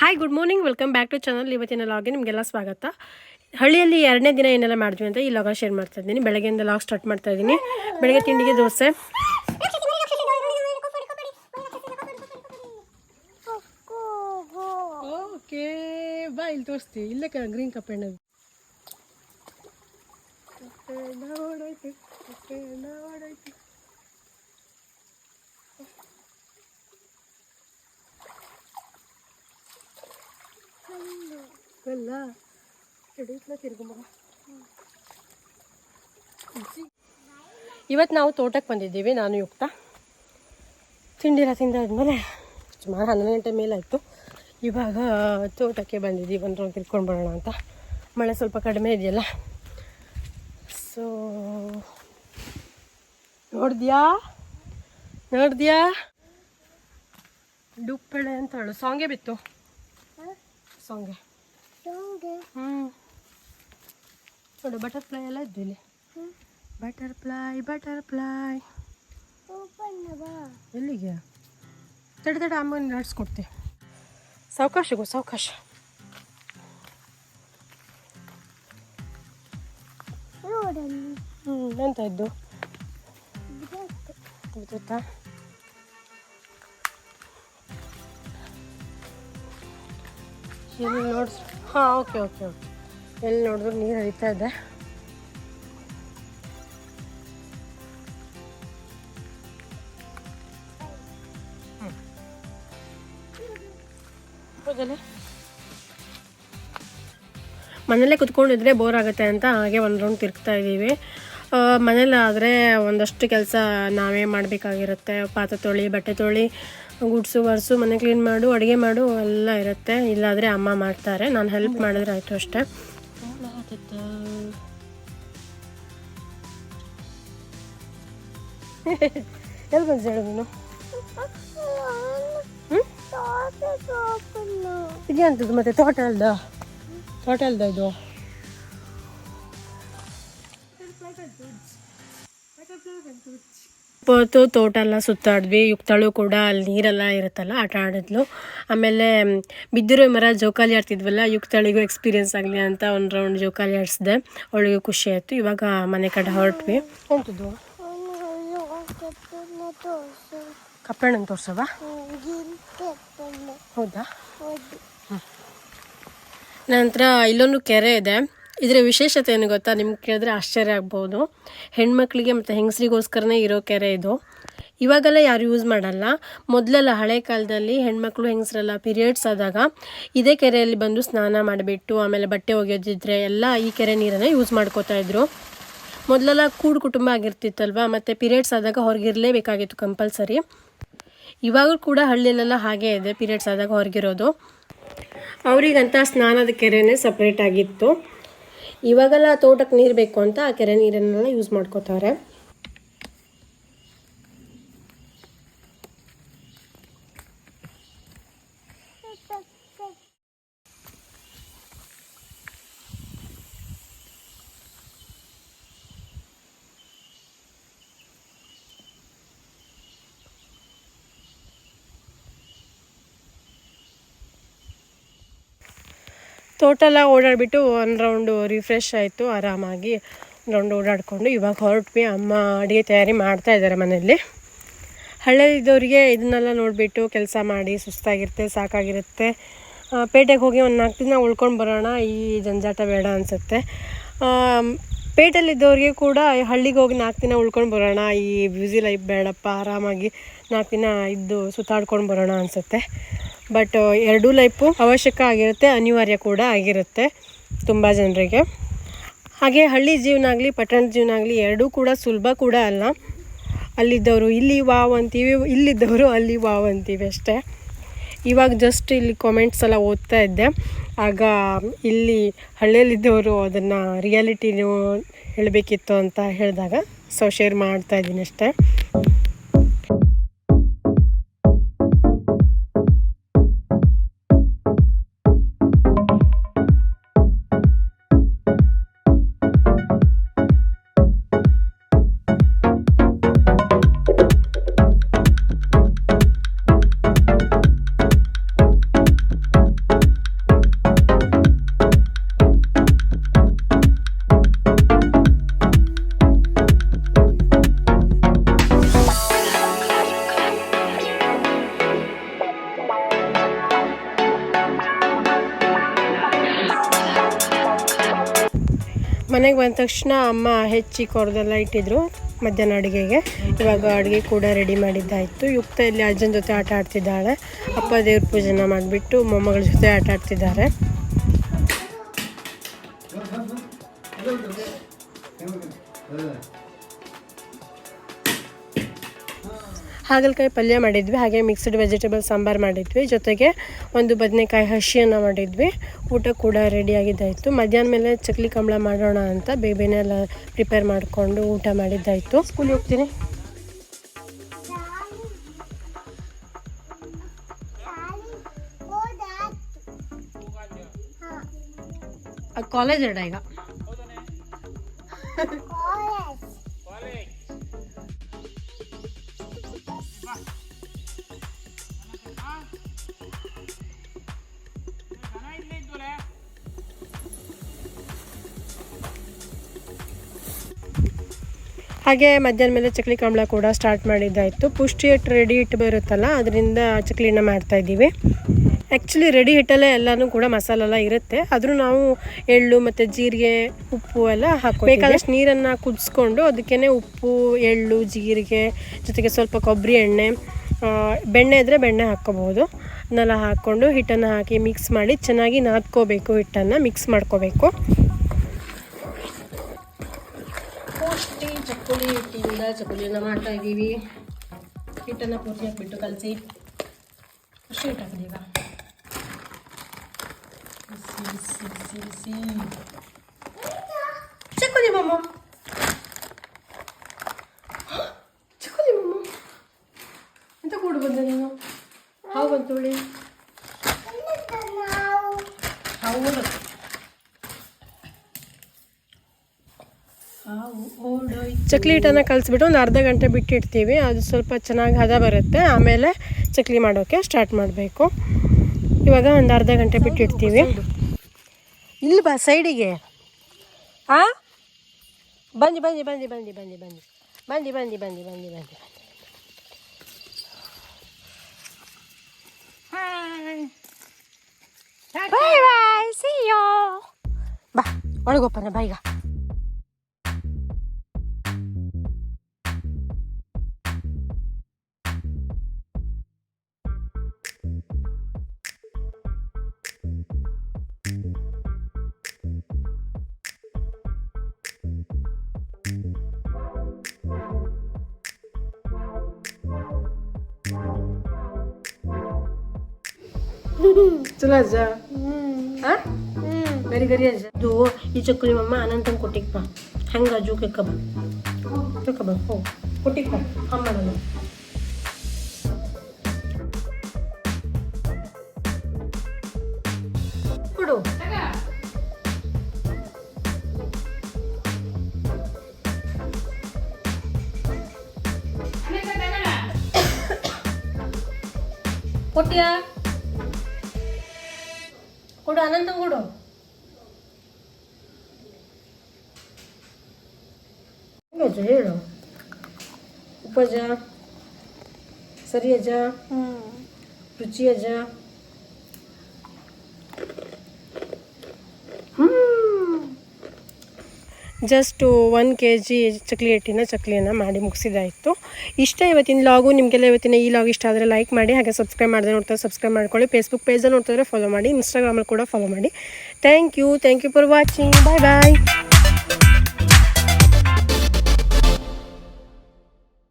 Hi good morning welcome back to channel ಇವತ್ತಿನ ಲಾಗೆ ನಿಮಗೆಲ್ಲ ಸ್ವಾಗತ. ಹಳ್ಳಿಯಲ್ಲಿ ಎರಡನೇ ದಿನ ಏನೆಲ್ಲ ಮಾಡಿದ್ವಿ ಅಂತ ಈ ಲಾಗ ಶೇರ್ ಮಾಡ್ತಾ ಇದ್ದೀನಿ. ಬೆಳಗ್ಗೆಯಿಂದ ಲಾಗ್ ಸ್ಟಾರ್ಟ್ ಮಾಡ್ತಾ ಇದ್ದೀನಿ. ಬೆಳಗ್ಗೆ ತಿಂಡಿಗೆ ದೋಸೆ. ಓಕೆ ಬಾ ಇಲ್ಲಿ ತೋರಿಸ್ತೀವಿ ಇಲ್ಲೇ ಗ್ರೀನ್ ಕಪ್ಪೆಣ್ಣ ಅಲ್ಲ ಇವತ್ತು ನಾವು ತೋಟಕ್ಕೆ ಬಂದಿದ್ದೀವಿ, ನಾನು ಯುಕ್ತ. ತಿಂಡಿರ ತಿಂದಾದ್ಮೇಲೆ ಸುಮಾರು ಹನ್ನೊಂದು ಗಂಟೆ ಮೇಲಾಯಿತು. ಇವಾಗ ತೋಟಕ್ಕೆ ಬಂದಿದ್ದೀವಿ ಒಂದು ರೌಂಡ್ ತಿರ್ಕೊಂಡು ಬರೋಣ ಅಂತ. ಮಳೆ ಸ್ವಲ್ಪ ಕಡಿಮೆ ಇದೆಯಲ್ಲ. ಸೊ ನೋಡಿದ್ಯಾ? ನೋಡಿದ್ಯಾ? ಡುಪ್ಪಳೆ ಅಂತ ಹೇಳು ಸಾಂಗೇ ಬಿತ್ತು. ಸಾಂಗೆ. ಹ್ಞೂ ನೋಡು ಬಟರ್ಫ್ಲೈ ಎಲ್ಲ ಇದ್ದು ಇಲ್ಲಿ. ಬಟರ್ಫ್ಲೈ ಬಟರ್ಫ್ಲೈ ಎಲ್ಲಿಗೆ? ತಡೆ ತಡೆ ಅಮ್ಮನ ನಡೆಸ್ಕೊಡ್ತೆ. ಸಾವಕಾಶಗೋ ಸಾವಕಾಶ. ಹ್ಞೂ ಎಂತ ಇದ್ದು? ಗೊತ್ತಾ ಎಲ್ಲಿ ನೋಡ್ಸ್ ಹಾಂ, ಓಕೆ ಓಕೆ ಓಕೆ. ಎಲ್ಲಿ ನೋಡಿದ್ರು ನೀರು ಹರಿತಾ ಇದೆ. ಮನೇಲೆ ಕುತ್ಕೊಂಡಿದ್ರೆ ಬೋರ್ ಆಗುತ್ತೆ ಅಂತ ಹಾಗೆ ಒಂದು ರೌಂಡ್ ತಿರುಗ್ತಾ ಇದ್ದೀವಿ. ಮನೇಲಾದರೆ ಒಂದಷ್ಟು ಕೆಲಸ ನಾವೇ ಮಾಡಬೇಕಾಗಿರುತ್ತೆ. ಪಾತ್ರೆ ತೊಳಿ, ಬಟ್ಟೆ ತೊಳಿ. ಗುಡ್ಸು ವರ್ಸು ಮನೆ ಕ್ಲೀನ್ ಮಾಡು ಅಡುಗೆ ಮಾಡು ಎಲ್ಲ ಇರುತ್ತೆ. ಇಲ್ಲಾದರೆ ಅಮ್ಮ ಮಾಡ್ತಾರೆ. ನಾನು ಹೆಲ್ಪ್ ಮಾಡಿದ್ರೆ ಆಯಿತು ಅಷ್ಟೇ. ಎಲ್ಲಿ ಬಂದು ಹೇಳು ನೀನು? ಇದೇಂತದ್ದು ಮತ್ತೆ? ತೋಟ ಅಲ್ದ? ತೋಟ ಅಲ್ದ ಇದು? ಹೊತ್ತು ತೋಟ ಎಲ್ಲ ಸುತ್ತಾಡಿದ್ವಿ. ಯುಕ್ತಳು ಕೂಡ ಅಲ್ಲಿ ನೀರೆಲ್ಲ ಇರುತ್ತಲ್ಲ ಆಟ ಆಡಿದ್ಲು. ಆಮೇಲೆ ಬಿದ್ದಿರೋ ಮರ ಜೋಕಾಲಿ ಆಡ್ತಿದ್ವಲ್ಲ ಯುಕ್ತಳಿಗೂ ಎಕ್ಸ್ಪೀರಿಯನ್ಸ್ ಆಗಲಿ ಅಂತ ಒಂದು ರೌಂಡ್ ಜೋಕಾಲಿ ಆಡಿಸಿದೆ. ಅವಳಿಗೂ ಖುಷಿ ಆಯಿತು. ಇವಾಗ ಮನೆ ಕಡೆ ಹೊರಟ್ವಿ. ಕಪ್ಪಣ್ಣನ ತೋರ್ಸವ ಹೌದಾ? ನಂತರ ಇಲ್ಲೊಂದು ಕೆರೆ ಇದೆ. ಇದರ ವಿಶೇಷತೆ ಏನು ಗೊತ್ತಾ? ನಿಮ್ಗೆ ಕೇಳಿದ್ರೆ ಆಶ್ಚರ್ಯ ಆಗ್ಬೋದು. ಹೆಣ್ಮಕ್ಳಿಗೆ ಮತ್ತು ಹೆಂಗಸ್ರಿಗೋಸ್ಕರನೇ ಇರೋ ಕೆರೆ ಇದು. ಇವಾಗೆಲ್ಲ ಯಾರು ಯೂಸ್ ಮಾಡಲ್ಲ. ಮೊದಲೆಲ್ಲ ಹಳೆ ಕಾಲದಲ್ಲಿ ಹೆಣ್ಮಕ್ಳು ಹೆಂಗಸ್ರೆಲ್ಲ ಪೀರಿಯಡ್ಸ್ ಆದಾಗ ಇದೇ ಕೆರೆಯಲ್ಲಿ ಬಂದು ಸ್ನಾನ ಮಾಡಿಬಿಟ್ಟು, ಆಮೇಲೆ ಬಟ್ಟೆ ಒಗೆಯೋದಿದ್ರೆ ಎಲ್ಲ ಈ ಕೆರೆ ನೀರನ್ನು ಯೂಸ್ ಮಾಡ್ಕೋತಾ ಇದ್ರು. ಮೊದಲೆಲ್ಲ ಕೂಡು ಕುಟುಂಬ ಆಗಿರ್ತಿತ್ತಲ್ವ? ಮತ್ತು ಪೀರಿಯಡ್ಸ್ ಆದಾಗ ಹೊರಗಿರಲೇಬೇಕಾಗಿತ್ತು ಕಂಪಲ್ಸರಿ ಇವಾಗೂ ಕೂಡ ಹಳ್ಳಿಯಲ್ಲೆಲ್ಲ ಹಾಗೇ ಇದೆ ಪೀರಿಯಡ್ಸ್ ಆದಾಗ ಹೊರಗಿರೋದು. ಅವರಿಗಂತ ಸ್ನಾನದ ಕೆರೆನೇ ಸಪ್ರೇಟ್ ಆಗಿತ್ತು. ಇವಾಗೆಲ್ಲ ತೋಟಕ್ಕೆ ನೀರು ಬೇಕು ಅಂತ ಆ ಕೆರೆ ನೀರನ್ನೆಲ್ಲ ಯೂಸ್ ಮಾಡ್ಕೋತಾರೆ ತೋಟೆಲ್ಲ ಓಡಾಡಿಬಿಟ್ಟು ಒಂದು ರೌಂಡು ರಿಫ್ರೆಶ್ ಆಯಿತು, ಆರಾಮಾಗಿ ಒಂದು ರೌಂಡ್ ಓಡಾಡಿಕೊಂಡು ಇವಾಗ ಹೊರಟ್ವಿ. ಅಮ್ಮ ಅಡುಗೆ ತಯಾರಿ ಮಾಡ್ತಾ ಇದ್ದಾರೆ ಮನೆಯಲ್ಲಿ. ಹಳ್ಳಿದವರಿಗೆ ಇದನ್ನೆಲ್ಲ ನೋಡಿಬಿಟ್ಟು ಕೆಲಸ ಮಾಡಿ ಸುಸ್ತಾಗಿರುತ್ತೆ, ಸಾಕಾಗಿರುತ್ತೆ. ಪೇಟೆಗೆ ಹೋಗಿ ಒಂದು ನಾಲ್ಕು ದಿನ ಉಳ್ಕೊಂಡು ಬರೋಣ, ಈ ಜಂಜಾಟ ಬೇಡ ಅನಿಸುತ್ತೆ. ಪೇಟೆಲಿದ್ದವ್ರಿಗೆ ಕೂಡ ಹಳ್ಳಿಗೆ ಹೋಗಿ ನಾಲ್ಕು ದಿನ ಉಳ್ಕೊಂಡು ಬರೋಣ, ಈ ಬ್ಯುಸಿ ಲೈಫ್ ಬೇಡಪ್ಪ, ಆರಾಮಾಗಿ ನಾಲ್ಕು ದಿನ ಇದ್ದು ಸುತ್ತಾಡ್ಕೊಂಡು ಬರೋಣ ಅನಿಸುತ್ತೆ. ಬಟ್ ಎರಡೂ ಲೈಫು ಅವಶ್ಯಕ ಆಗಿರುತ್ತೆ, ಅನಿವಾರ್ಯ ಕೂಡ ಆಗಿರುತ್ತೆ ತುಂಬ ಜನರಿಗೆ. ಹಾಗೆ ಹಳ್ಳಿ ಜೀವನ ಆಗಲಿ ಪಟ್ಟಣದ ಜೀವನ ಆಗಲಿ ಎರಡೂ ಕೂಡ ಸುಲಭ ಕೂಡ ಅಲ್ಲ. ಅಲ್ಲಿದ್ದವರು ಇಲ್ಲಿ ವಾವ್ ಅಂತೀವಿ, ಇಲ್ಲಿದ್ದವರು ಅಲ್ಲಿ ವಾವ್ ಅಂತೀವಿ ಅಷ್ಟೇ. ಇವಾಗ ಜಸ್ಟ್ ಇಲ್ಲಿ ಕಾಮೆಂಟ್ಸ್ ಎಲ್ಲ ಓದ್ತಾ ಇದ್ದೆ. ಆಗ ಇಲ್ಲಿ ಹಳ್ಳಿಯಲ್ಲಿದ್ದವರು ಅದನ್ನು ರಿಯಾಲಿಟಿನೂ ಹೇಳಬೇಕಿತ್ತು ಅಂತ ಹೇಳಿದಾಗ ಸೊ ಶೇರ್ ಮಾಡ್ತಾ ಇದ್ದೀನಿ ಅಷ್ಟೇ. ಮನೆಗೆ ಬಂದ ತಕ್ಷಣ ಅಮ್ಮ ಹೆಚ್ಚಿ ಕೊರದೆಲ್ಲ ಇಟ್ಟಿದ್ರು ಮಧ್ಯಾಹ್ನ ಅಡುಗೆಗೆ. ಇವಾಗ ಅಡುಗೆ ಕೂಡ ರೆಡಿ ಮಾಡಿದ್ದಾಯಿತು. ಯುಕ್ತ ಇಲ್ಲಿ ಅಜ್ಜನ ಜೊತೆ ಆಟ ಆಡ್ತಿದ್ದಾಳೆ. ಅಪ್ಪ ದೇವ್ರ ಪೂಜೆನ ಮಾಡಿಬಿಟ್ಟು ಮೊಮ್ಮಗಳ ಜೊತೆ ಆಟ ಆಡ್ತಿದ್ದಾರೆ. ಹಾಗಲಕಾಯಿ ಪಲ್ಯ ಮಾಡಿದ್ವಿ ಹಾಗೆ ಮಿಕ್ಸ್ಡ್ ವೆಜಿಟೇಬಲ್ ಸಾಂಬಾರು ಮಾಡಿದ್ವಿ. ಜೊತೆಗೆ ಒಂದು ಬದನೆಕಾಯಿ ಹಸಿಯನ್ನು ಮಾಡಿದ್ವಿ. ಊಟ ಕೂಡ ರೆಡಿಯಾಗಿದ್ದಾಯಿತು ಮಧ್ಯಾಹ್ನ ಮೇಲೆ ಚಕ್ಲಿ ಕಂಬಳ ಮಾಡೋಣ ಅಂತ ಬೇಬೇನೆಲ್ಲ ಪ್ರಿಪೇರ್ ಮಾಡಿಕೊಂಡು ಊಟ ಮಾಡಿದ್ದಾಯಿತು. ಸ್ಕೂಲಿಗೆ ಹೋಗ್ತೀನಿ. ಕಾಲೇಜ್ ಅಡ ಈಗ. ಹಾಗೆ ಮಧ್ಯಾಹ್ನ ಮೇಲೆ ಚಕ್ಲಿ ಕಾಂಬಳ ಕೂಡ ಸ್ಟಾರ್ಟ್ ಮಾಡಿದ್ದಾಯಿತು. ಪುಷ್ಟಿ ಹಿಟ್ಟು ರೆಡಿ ಹಿಟ್ಟು ಬರುತ್ತಲ್ಲ, ಅದರಿಂದ ಚಕ್ಲಿನ ಮಾಡ್ತಾ ಇದ್ದೀವಿ. ಆ್ಯಕ್ಚುಲಿ ರೆಡಿ ಹಿಟ್ಟಲ್ಲೇ ಎಲ್ಲನೂ ಕೂಡ ಮಸಾಲೆ ಎಲ್ಲ ಇರುತ್ತೆ. ಆದರೂ ನಾವು ಎಳ್ಳು ಮತ್ತು ಜೀರಿಗೆ, ಉಪ್ಪು ಎಲ್ಲ ಹಾಕೋ ಬೇಕಾದಷ್ಟು ನೀರನ್ನು ಕುದಿಸ್ಕೊಂಡು ಅದಕ್ಕೇ ಉಪ್ಪು, ಎಳ್ಳು, ಜೀರಿಗೆ, ಜೊತೆಗೆ ಸ್ವಲ್ಪ ಕೊಬ್ಬರಿ ಎಣ್ಣೆ ಬೆಣ್ಣೆ ಇದ್ದರೆ ಬೆಣ್ಣೆ ಹಾಕ್ಕೋಬೋದು ಅದನ್ನೆಲ್ಲ ಹಾಕ್ಕೊಂಡು ಹಿಟ್ಟನ್ನು ಹಾಕಿ ಮಿಕ್ಸ್ ಮಾಡಿ ಚೆನ್ನಾಗಿ ನಾದ್ಕೋಬೇಕು ಹಿಟ್ಟನ್ನು ಮಿಕ್ಸ್ ಮಾಡ್ಕೋಬೇಕು. ಚಂದ ಚಕುಲಿನ ಮಾಡ್ತಾ ಇದ್ದೀವಿ. ಹಿಟ್ಟನ್ನು ಪೂರ್ತಿ ಹಾಕ್ಬಿಟ್ಟು ಕಲಸಿ. ಅಷ್ಟು ಹಿಟ್ಟು ಹಾಕಿದೀವ ಚಕುಲಿ ಮಮ್ಮ ಎಂತ ಕೂಡ ಬಂದೆ ನೀನು? ಹಾವು ಹೇಳಿ ಚಕ್ಲಿ ಹಿಟ್ಟನ್ನು ಕಲಿಸ್ಬಿಟ್ಟು ಒಂದು ಅರ್ಧ ಗಂಟೆ ಬಿಟ್ಟಿಡ್ತೀವಿ. ಅದು ಸ್ವಲ್ಪ ಚೆನ್ನಾಗಿ ಹದ ಬರುತ್ತೆ. ಆಮೇಲೆ ಚಕ್ಲಿ ಮಾಡೋಕ್ಕೆ ಸ್ಟಾರ್ಟ್ ಮಾಡಬೇಕು. ಇವಾಗ ಒಂದು ಅರ್ಧ ಗಂಟೆ ಬಿಟ್ಟಿಡ್ತೀವಿ. ಇಲ್ಲಿ ಬಾ ಸೈಡಿಗೆ. ಆ? ಬಂದು ಬಂದು ಬಂದು ಬಂದು ಬಂದು ಬಂದು ಬಂದು ಬಂದು ಬಂದು ಬಂದು ಬಂದು ಬಾಯ್ ಬಾಯ್ ಸಿ ಯೋ ಬಾ ಒಳಗೋಪನ ಬಾ ಚಲೋ ಅಜ್ಜ ಹಾಂ ಗರಿ ಗರಿ ಅಜ್ಜ ಇದು ಈ ಚಕ್ಕುಲಿ ಮಮ್ಮ ಅನಂತನ್ ಕೊಟ್ಟಿಗೆ ಬಾ ಹೆಂಗ ಅಜ್ಜು ಕೆಕ್ಕ ಬಾ ಕೆಕ್ಕ ಬಾ ಹೋ ಕೊಟ್ಟಿಗೆ ಬಾ ಹಮ್ಮ ಮಾಡೋಣ ಕೊಡು ಕೊಟ್ಟಿಯಾ కొడు అనంతం కొడు ಹೇಳು ಉಪಜ ಸರಿಯಜ ರುಚಿಯಜ just one K G chakli ಹಿಟ್ಟಿನ ಚಕ್ಲಿಯನ್ನು ಮಾಡಿ ಮುಗಿಸಿದಾಯಿತು. ಇಷ್ಟ ಇವತ್ತಿನ ಲಾಗು ನಿಮಗೆಲ್ಲ ಇವತ್ತಿನ ಈ ಲಾಗ್ ಇಷ್ಟ ಆದರೆ ಲೈಕ್ ಮಾಡಿ, ಹಾಗೆ ಸಬ್ಸ್ಕ್ರೈಬ್ ಮಾಡಿದ್ರೆ ನೋಡ್ತಾರೆ ಸಬ್ಸ್ಕ್ರೈಬ್ ಮಾಡ್ಕೊಳ್ಳಿ. ಫೇಸ್ಬುಕ್ ಪೇಜಲ್ಲಿ ನೋಡ್ತಿದ್ರೆ ಫಾಲೋ ಮಾಡಿ ಇನ್ಸ್ಟಾಗ್ರಾಮಲ್ಲಿ ಕೂಡ ಫಾಲೋ ಮಾಡಿ. Thank you thank you for watching bye bye